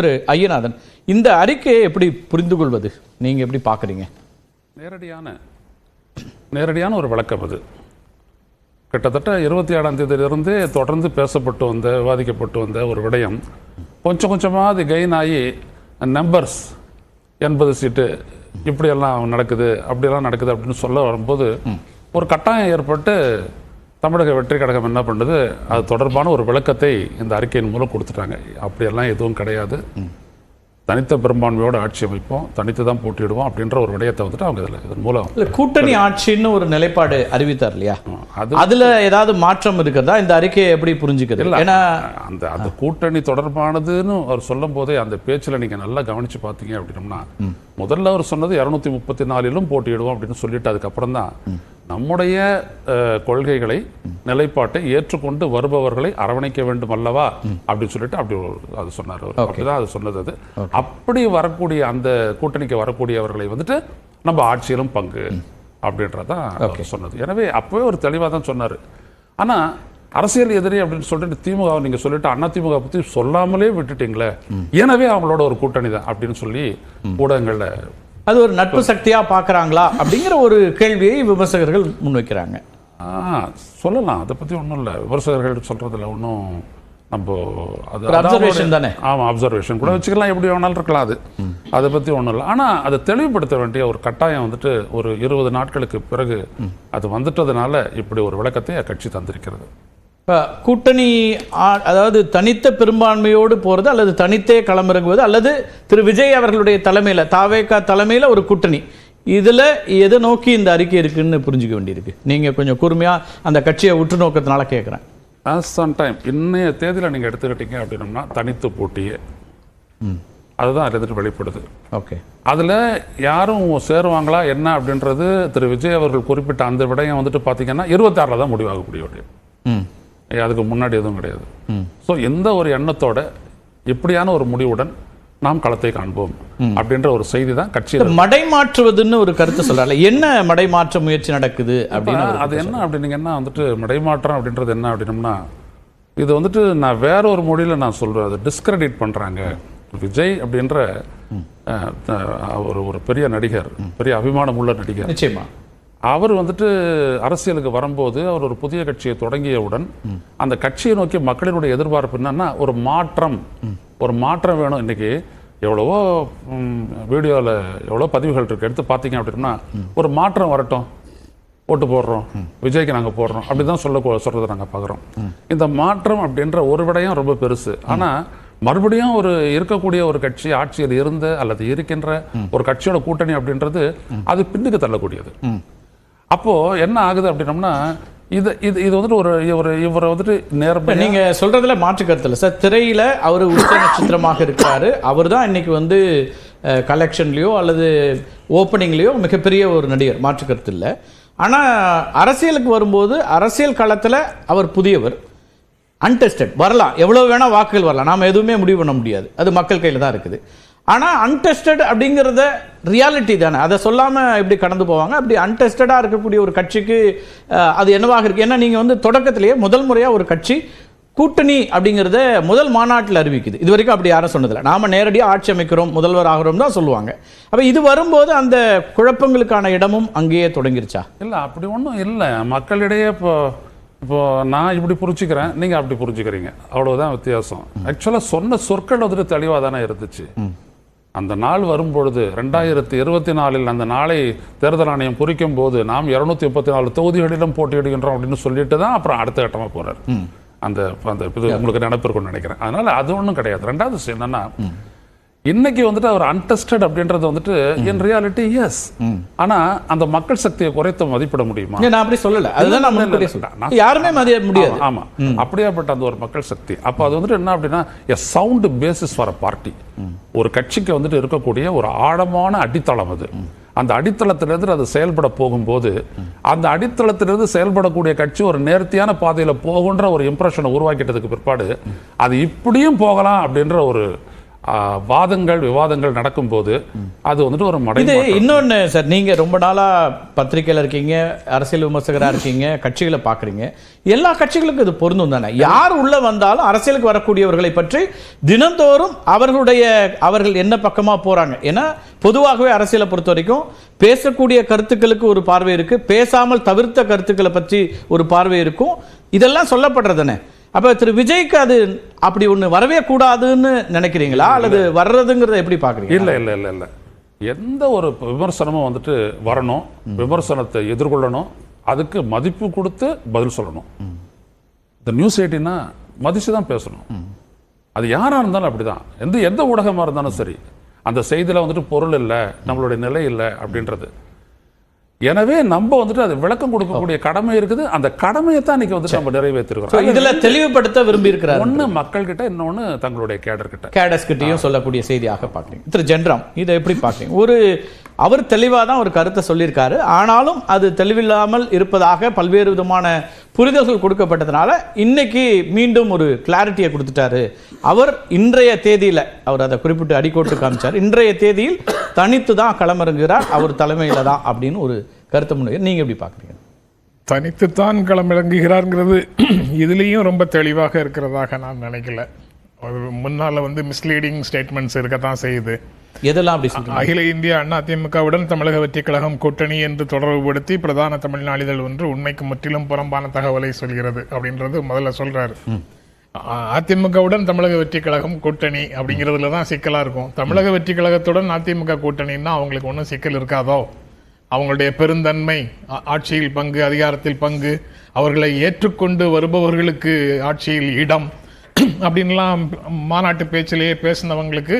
திரு ஐயநாதன் இந்த அறிக்கையை எப்படி புரிந்து கொள்வது நீங்க எப்படி பார்க்குறீங்க? நேரடியான நேரடியான ஒரு விளக்கம் அது. கிட்டத்தட்ட இருபத்தி ஏழாம் தேதியிலிருந்தே தொடர்ந்து பேசப்பட்டு வந்த விவாதிக்கப்பட்டு வந்த ஒரு விடயம். கொஞ்சம் கொஞ்சமாக அது கெயின் ஆகி நம்பர்ஸ் எண்பது சீட்டு இப்படியெல்லாம் நடக்குது அப்படியெல்லாம் நடக்குது அப்படின்னு சொல்ல வரும்போது ஒரு கட்டாயம் ஏற்பட்டு தமிழக வெற்றி கழகம் என்ன பண்ணுது? அது தொடர்பான ஒரு விளக்கத்தை இந்த அறிக்கையின் மூலம் கொடுத்துட்டாங்க. அப்படியெல்லாம் எதுவும் கிடையாது. தனித்த பெரும்பான்மையோட ஆட்சி அமைப்போம். தனித்து தான் போட்டியிடுவோம் அப்படின்ற ஒரு விடயத்தை வந்துட்டு அவங்க இதில் இதன் மூலம் இல்ல கூட்டணி ஆட்சின்னு ஒரு நிலைப்பாடு அறிவித்தார் இல்லையா? அது அதுல ஏதாவது மாற்றம் இருக்கிறதா? இந்த அறிக்கையை எப்படி புரிஞ்சுக்கிறது? ஏன்னா அந்த அந்த கூட்டணி தொடர்பானதுன்னு அவர் சொல்லும் போதே அந்த பேச்சில் நீங்க நல்லா கவனிச்சு பார்த்தீங்க அப்படின்னம்னா முதல்ல அவர் சொன்னது இருநூத்தி முப்பத்தி நாலிலும் போட்டியிடுவோம் அப்படின்னு சொல்லிட்டு அதுக்கப்புறம் தான் நம்முடைய கொள்கைகளை நிலைப்பாட்டை ஏற்றுக்கொண்டு வருபவர்களை அரவணைக்க வேண்டும் அல்லவா? அப்படின்னு சொல்லிட்டு அப்படி அது சொன்னார். அப்படிதான் அது சொன்னது அது. அப்படி வரக்கூடிய அந்த கூட்டணிக்கு வரக்கூடியவர்களை வந்துட்டு நம்ம ஆட்சியிலும் பங்கு அப்படின்றதான் சொன்னது. எனவே அப்பவே ஒரு தெளிவாக தான் சொன்னார். ஆனா அரசியல் எதிரி அப்படின்னு சொல்லிட்டு திமுக நீங்க சொல்லிட்டு அண்ணா திமுக பத்தி சொல்லாமலே விட்டுட்டீங்களே? எனவே அவங்களோட ஒரு கூட்டணி தான் அப்படின்னு சொல்லி ஊடகங்கள்ல அது ஒரு நட்பு சக்தியா பார்க்கறாங்களா அப்படிங்கிற ஒரு கேள்வியை விமர்சகர்கள் முன்வைக்கிறாங்க. சொல்லலாம். அதை பத்தி ஒண்ணும் இல்ல. விமர்சகர்கள் சொல்றதுல ஒன்றும் நம்ம அது அவருடைய- தானே? ஆமா அப்சர்வேஷன் கூட வச்சுக்கலாம். எப்படி வேணாலும் இருக்கலாம் அது. அதை பத்தி ஒண்ணும் இல்லை. ஆனா அதை தெளிவுபடுத்த வேண்டிய ஒரு கட்டாயம் வந்துட்டு ஒரு இருபது நாட்களுக்கு பிறகு அது வந்துட்டதுனால இப்படி ஒரு விளக்கத்தை கட்சி தந்திருக்கிறது. இப்ப கூட்டணி அதாவது தனித்த பெரும்பான்மையோடு போறது அல்லது தனித்தே களமிறங்குவது அல்லது திரு விஜய் அவர்களுடைய தலைமையில தாவேகா தலைமையில ஒரு கூட்டணி. இதுல எதை நோக்கி இந்த அறிக்கை இருக்குன்னு புரிஞ்சுக்க வேண்டியிருக்கு. நீங்க கொஞ்சம் கூர்மையா அந்த கட்சியை உற்று நோக்கத்தினால கேட்குறேன் ஆஸ் ஆன் டைம் இன்னைய தேதியில நீங்க எடுத்துக்கிட்டீங்க அப்படின்னம்னா தனித்து போட்டியே. அதுதான் அதுல வெளிப்படுது. ஓகே. அதுல யாரும் சேருவாங்களா என்ன அப்படின்றது திரு விஜய் அவர்கள் குறிப்பிட்ட அந்த விடயம் வந்துட்டு பாத்தீங்கன்னா இருபத்தாறுல தான் முடிவாகக்கூடிய ம். அதுக்கு முன்னாடி எதுவும் கிடையாது. ஸோ எந்த ஒரு எண்ணத்தோட இப்படியான ஒரு முடிவுடன் நாம் களத்தை காண்போம் அப்படின்ற ஒரு செய்தி தான் கட்சியில் மடை மாற்றுவதுன்னு ஒரு கருத்து சொல்றாங்க என்ன மடை மாற்ற முயற்சி நடக்குது அப்படின்னு அது என்ன அப்படின்னீங்கன்னா வந்துட்டு மடைமாற்றம் அப்படின்றது என்ன அப்படின்னம்னா இது வந்துட்டு நான் வேற ஒரு மொழியில நான் சொல்றேன். அதை டிஸ்கிரெடிட் பண்றாங்க. விஜய் அப்படின்ற ஒரு ஒரு பெரிய நடிகர் பெரிய அபிமானம் உள்ள நடிகர். நிச்சயமா. அவர் வந்துட்டு அரசியலுக்கு வரும்போது அவர் ஒரு புதிய கட்சியை தொடங்கியவுடன் அந்த கட்சியை நோக்கி மக்களினுடைய எதிர்பார்ப்பு என்னன்னா ஒரு மாற்றம் ஒரு மாற்றம் வேணும். இன்னைக்கு எவ்வளவோ வீடியோவில் எவ்வளோ பதிவுகள் இருக்கு. எடுத்து பார்த்தீங்க அப்படின்னா ஒரு மாற்றம் வரட்டும். ஓட்டு போடுறோம். விஜய்க்கு நாங்கள் போடுறோம். அப்படி தான் சொல்ல சொல்றதை நாங்கள் பார்க்குறோம். இந்த மாற்றம் அப்படின்ற ஒரு விடயம் ரொம்ப பெருசு. ஆனால் மறுபடியும் ஒரு இருக்கக்கூடிய ஒரு கட்சி ஆட்சியில் இருந்த அல்லது இருக்கின்ற ஒரு கட்சியோட கூட்டணி அப்படின்றது அது பின்னுக்கு தள்ளக்கூடியது. அப்போது என்ன ஆகுது அப்படின்னம்னா இது இது இது வந்துட்டு ஒரு ஒரு இவரை வந்துட்டு நேரம் நீங்கள் சொல்கிறதுல மாற்று கருத்து இல்லை. சார் திரையில் அவர் உச்ச நட்சத்திரமாக இருக்கார். அவர் தான் இன்றைக்கி வந்து கலெக்ஷன்லேயோ அல்லது ஓப்பனிங்லேயோ மிகப்பெரிய ஒரு நடிகர். மாற்று கருத்து இல்லை. ஆனால் அரசியலுக்கு வரும்போது அரசியல் களத்தில் அவர் புதியவர். அன்டெஸ்டட் வரலாம். எவ்வளோ வேணால் வாக்குகள் வரலாம். நாம் எதுவுமே முடிவு பண்ண முடியாது. அது மக்கள் கையில் தான் இருக்குது. ஆனா அன்டெஸ்டட் அப்படிங்கிறத ரியாலிட்டி தானே. அதை சொல்லாம எப்படி கடந்து போவாங்க? அப்படி அன்டெஸ்டடா இருக்கக்கூடிய ஒரு கட்சிக்கு அது என்னவாக இருக்கு? ஏன்னா நீங்க வந்து தொடக்கத்திலேயே முதல் முறையா ஒரு கட்சி கூட்டணி அப்படிங்கிறத முதல் மாநாட்டில் அறிவிக்குது. இது வரைக்கும் அப்படி யாரும் சொன்னதில்லை. நாம நேரடியாக ஆட்சி அமைக்கிறோம் முதல்வர் ஆகிறோம் தான் சொல்லுவாங்க. அப்ப இது வரும்போது அந்த குழப்பங்களுக்கான இடமும் அங்கேயே தொடங்கிருச்சா? இல்லை அப்படி ஒன்றும் இல்லை. மக்களிடையே இப்போ இப்போ நான் இப்படி புரிஞ்சுக்கிறேன் நீங்க அப்படி புரிஞ்சுக்கிறீங்க. அவ்வளவுதான் வித்தியாசம். ஆக்சுவலாக சொன்ன சொற்கள் வந்துட்டு தெளிவாக தானே இருந்துச்சு. அந்த நாள் வரும்பொழுது ரெண்டாயிரத்தி இருபத்தி நாலில் அந்த நாளை தேர்தல் ஆணையம் குறிக்கும் போது நாம் இருநூத்தி முப்பத்தி நாலு தொகுதிகளிலும் போட்டியிடுகின்றோம் அப்படின்னு சொல்லிட்டு தான் அப்புறம் அடுத்த கட்டமா போறாரு. அந்த அந்த இது உங்களுக்கு நினைப்பு இருக்கும்னு நினைக்கிறேன். அதனால அது ஒன்றும் கிடையாது. ரெண்டாவது விஷயம் என்னன்னா இன்னைக்கு வந்துட்டு அவர் அன்டெஸ்டட் அப்படின்றது வந்துட்டு இன் ரியாலிட்டி எஸ் ஆனா அந்த மக்கள் சக்தியை குறைத்து மதிப்பிட முடியுமா? நான் அப்படி சொல்லல. அதுதான் நான். சொல்றேன். யாருமே மதிய முடியாது. ஆமா. அப்படியாப்பட்ட அந்த ஒரு மக்கள் சக்தி. அப்ப அது வந்துட்டு என்ன அப்படின்னா a sound basis for a party ஒரு கட்சிக்கு வந்துட்டு இருக்கக்கூடிய ஒரு ஆழமான அடித்தளம் அது. அந்த அடித்தளத்திலிருந்து அது செயல்பட போகும்போது அந்த அடித்தளத்திலிருந்து செயல்படக்கூடிய கட்சி ஒரு நேர்த்தியான பாதையில போகுன்ற ஒரு இம்ப்ரெஷனை உருவாக்கிட்டதுக்கு பிற்பாடு அது இப்படியும் போகலாம் அப்படின்ற ஒரு வாதங்கள் விவாதங்கள் நடக்கும்போது அது வந்துட்டு ஒரு மடை இது இன்னொன்னு சார் நீங்க ரொம்ப நாளா பத்திரிக்கையில இருக்கீங்க அரசியல் விமர்சகரா இருக்கீங்க கட்சிகளை பாக்குறீங்க எல்லா கட்சிகளுக்கும் இது பொருந்தும் தானே? யார் உள்ள வந்தாலும் அரசியலுக்கு வரக்கூடியவர்களை பற்றி தினந்தோறும் அவர்களுடைய அவர்கள் என்ன பக்கமா போறாங்க? ஏன்னா பொதுவாகவே அரசியலை பொறுத்த வரைக்கும் பேசக்கூடிய கருத்துக்களுக்கு ஒரு பார்வை இருக்கு. பேசாமல் தவிர்த்த கருத்துக்களை பற்றி ஒரு பார்வை இருக்கும். இதெல்லாம் சொல்லப்படுறதுனே அப்ப திரு விஜய்க்கு அது அப்படி ஒண்ணு வரவே கூடாதுன்னு நினைக்கிறீங்களா? அல்லது வர்றதுங்கிறத எப்படி பாக்குறீங்க இல்ல இல்ல இல்ல இல்ல. எந்த ஒரு விமர்சனமும் வந்துட்டு வரணும் விமர்சனத்தை எதிர்கொள்ளணும் அதுக்கு மதிப்பு கொடுத்து பதில் சொல்லணும். இந்த நியூஸ் எயிட்டினா மதிச்சு தான் பேசணும். அது யாரா இருந்தாலும் அப்படிதான். எந்த எந்த ஊடகமா இருந்தாலும் சரி அந்த செய்தியில வந்துட்டு பொருள் இல்லை நம்மளுடைய நிலை இல்லை அப்படின்றது. எனவே நம்ம வந்துட்டு அது விளக்கம் கொடுக்கக்கூடிய கடமை இருக்குது. அந்த கடமையை தான் இன்னைக்கு வந்துட்டு நம்ம So, நிறைவேற்றிருக்கிறோம் இதுல தெளிவுபடுத்த விரும்பி இருக்கிறார் ஒண்ணு மக்கள் கிட்ட இன்னொன்னு தங்களுடைய கேடர் கிட்ட கேடஸ் கிட்டயும் சொல்லக்கூடிய செய்தியாக பார்க்குறீங்க திரு ஜென்ராம் இதை எப்படி பார்க்குறீங்க ஒரு அவர் தெளிவாக தான் ஒரு கருத்தை சொல்லியிருக்காரு. ஆனாலும் அது தெளிவில்லாமல் இருப்பதாக பல்வேறு விதமான புரிதல்கள் கொடுக்கப்பட்டதுனால இன்னைக்கு மீண்டும் ஒரு கிளாரிட்டியை கொடுத்துட்டாரு. அவர் இன்றைய தேதியில் அவர் அதை குறிப்பிட்டு அடிக்கோட்டு காமிச்சார். இன்றைய தேதியில் தனித்து தான் களமிறங்குகிறார். அவர் தலைமையில் தான் அப்படின்னு ஒரு கருத்தை முன்வைக்க நீங்கள் எப்படி பார்க்குறீங்க? தனித்துத்தான் களமிறங்குகிறாருங்கிறது இதுலேயும் ரொம்ப தெளிவாக இருக்கிறதாக நான் நினைக்கல. முன்னால் முன்னால வந்து மிஸ்லீடிங் ஸ்டேட்மெண்ட்ஸ் இருக்க தான் செய்யுது. எதெல்லாம் அப்படி சொல்றீங்க? அகில இந்திய அண்ணா திமுகவுடன் தமிழக வெற்றி கழகம் கூட்டணி என்று தொடர்புபடுத்தி பிரதான தமிழ் நாளிதழ் ஒன்று உண்மைக்கு முற்றிலும் புறம்பான தகவலை சொல்கிறது அப்படின்றது முதல்ல சொல்றாரு. அதிமுகவுடன் தமிழக வெற்றி கழகம் கூட்டணி அப்படிங்கிறதுல தான் சிக்கலா இருக்கும். தமிழக வெற்றி கழகத்துடன் அதிமுக கூட்டணின்னா அவங்களுக்கு ஒன்றும் சிக்கல் இருக்காதோ? அவங்களுடைய பெருந்தன்மை ஆட்சியில் பங்கு அதிகாரத்தில் பங்கு அவர்களை ஏற்றுக்கொண்டு வருபவர்களுக்கு ஆட்சியில் இடம் அப்படின்லாம் மாநாட்டு பேச்சிலேயே பேசினவங்களுக்கு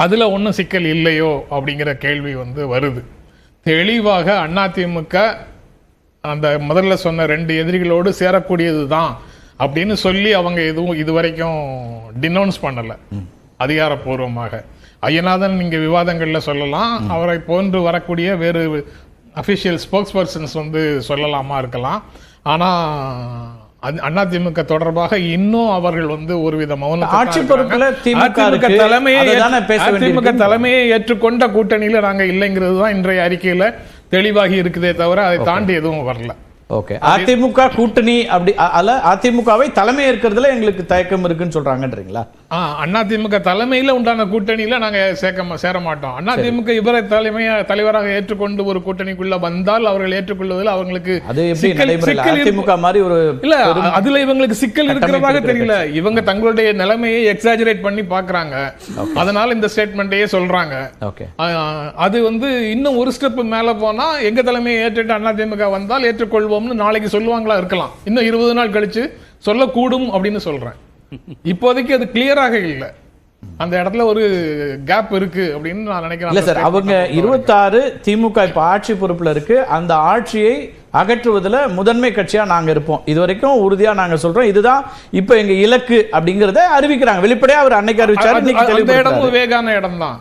அதுல ஒன்றும் சிக்கல் இல்லையோ அப்படிங்கிற கேள்வி வந்து வருது. தெளிவாக அதிமுக அந்த முதல்ல சொன்ன ரெண்டு எதிரிகளோடு சேரக்கூடியது தான் அப்படின்னு சொல்லி அவங்க எதுவும் இதுவரைக்கும் டினவுன்ஸ் பண்ணல. அதிகாரப்பூர்வமாக. ஐயநாதன் நீங்க விவாதங்கள்ல சொல்லலாம். அவரை போன்று வரக்கூடிய வேறு அபிஷியல் ஸ்போக்ஸ் பர்சன்ஸ் வந்து சொல்லலாமா இருக்கலாம். ஆனா அது- அதிமுக தொடர்பாக இன்னும் அவர்கள் வந்து ஒருவித தான் ஆட்சி. பொறுப்புல திமுக அதிமுக. தலைமையை அதிமுக வேண்டியிருக்கு. தலைமையை ஏற்றுக்கொண்ட கூட்டணியில நாங்க இல்லைங்கிறது தான் இன்றைய அறிக்கையில தெளிவாகி இருக்குதே தவிர அதை தாண்டி எதுவும் வரல ஓகே அதிமுக கூட்டணி அப்படி அல்ல அதிமுகவை தலைமை இருக்கிறதுல எங்களுக்கு தயக்கம் இருக்குன்னு சொல்றாங்கன்றீங்களா? ஆ, அதிமுக தலைமையில உண்டான கூட்டணியில நாங்க சேர்க்க சேர மாட்டோம். அதிமுக இவரை தலைமையா தலைவராக ஏற்றுக்கொண்டு ஒரு கூட்டணிக்குள்ள வந்தால் அவர்கள் ஏற்றுக்கொள்வதில் அவங்களுக்கு அது. அதிமுக மாதிரி ஒரு இல்ல அதுல இவங்களுக்கு சிக்கல் இருக்கிறதாக இருக்கிற தெரியல. இவங்க தங்களுடைய நிலைமையை எக்ஸாஜரேட் பண்ணி பாக்குறாங்க அதனால இந்த ஸ்டேட்மெண்ட்டையே சொல்றாங்க. அது வந்து இன்னும் ஒரு ஸ்டெப் மேல போனா எங்க தலைமையை ஏற்றுட்டு அதிமுக வந்தால் ஏற்றுக்கொள்வோம்னு நாளைக்கு சொல்லுவாங்களா இருக்கலாம். இன்னும் இருபது நாள் கழிச்சு சொல்லக்கூடும் அப்படின்னு சொல்றேன். இப்போதைக்கு அது கிளியராக இல்லை. அந்த இடத்துல ஒரு கேப் இருக்கு அப்படின்னு நான் நினைக்கிறேன். இல்ல சார் அவங்க. இருபத்தாறு திமுக இப்ப ஆட்சி பொறுப்புல இருக்கு. அந்த ஆட்சியை அகற்றுவதுல முதன்மை கட்சியா நாங்க இருப்போம். இது வரைக்கும் உறுதியா நாங்க சொல்றோம். இதுதான் இப்ப எங்க இலக்கு அப்படிங்கறத அறிவிக்கிறாங்க. வெளிப்படையா அவர் அன்னைக்கு அறிவிச்சாரு அந்த. இடமும் வேகான இடம் தான்